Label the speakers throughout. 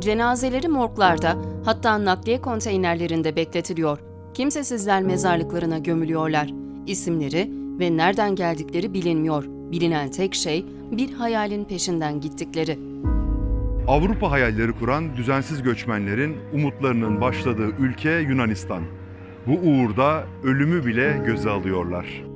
Speaker 1: Cenazeleri morglarda, hatta nakliye konteynerlerinde bekletiliyor. Kimsesizler mezarlıklarına gömülüyorlar. İsimleri ve nereden geldikleri bilinmiyor. Bilinen tek şey bir hayalin peşinden gittikleri.
Speaker 2: Avrupa hayalleri kuran düzensiz göçmenlerin umutlarının başladığı ülke Yunanistan. Bu uğurda ölümü bile göze alıyorlar.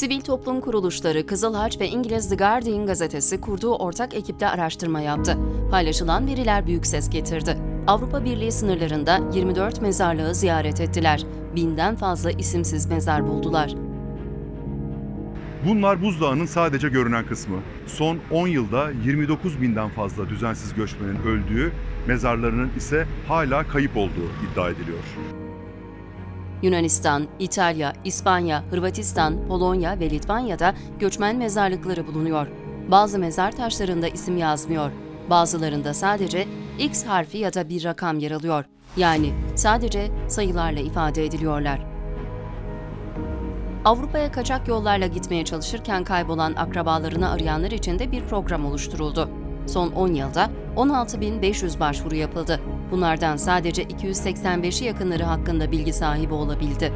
Speaker 1: Sivil toplum kuruluşları Kızıl Haç ve İngiliz The Guardian gazetesi kurduğu ortak ekiple araştırma yaptı. Paylaşılan veriler büyük ses getirdi. Avrupa Birliği sınırlarında 24 mezarlığı ziyaret ettiler. Binden fazla isimsiz mezar buldular.
Speaker 2: Bunlar buzdağının sadece görünen kısmı. Son 10 yılda 29 binden fazla düzensiz göçmenin öldüğü, mezarlarının ise hala kayıp olduğu iddia ediliyor.
Speaker 1: Yunanistan, İtalya, İspanya, Hırvatistan, Polonya ve Litvanya'da göçmen mezarlıkları bulunuyor. Bazı mezar taşlarında isim yazmıyor. Bazılarında sadece X harfi ya da bir rakam yer alıyor. Yani sadece sayılarla ifade ediliyorlar. Avrupa'ya kaçak yollarla gitmeye çalışırken kaybolan akrabalarını arayanlar için de bir program oluşturuldu. Son 10 yılda 16.500 başvuru yapıldı. Bunlardan sadece 285'i yakınları hakkında bilgi sahibi olabildi.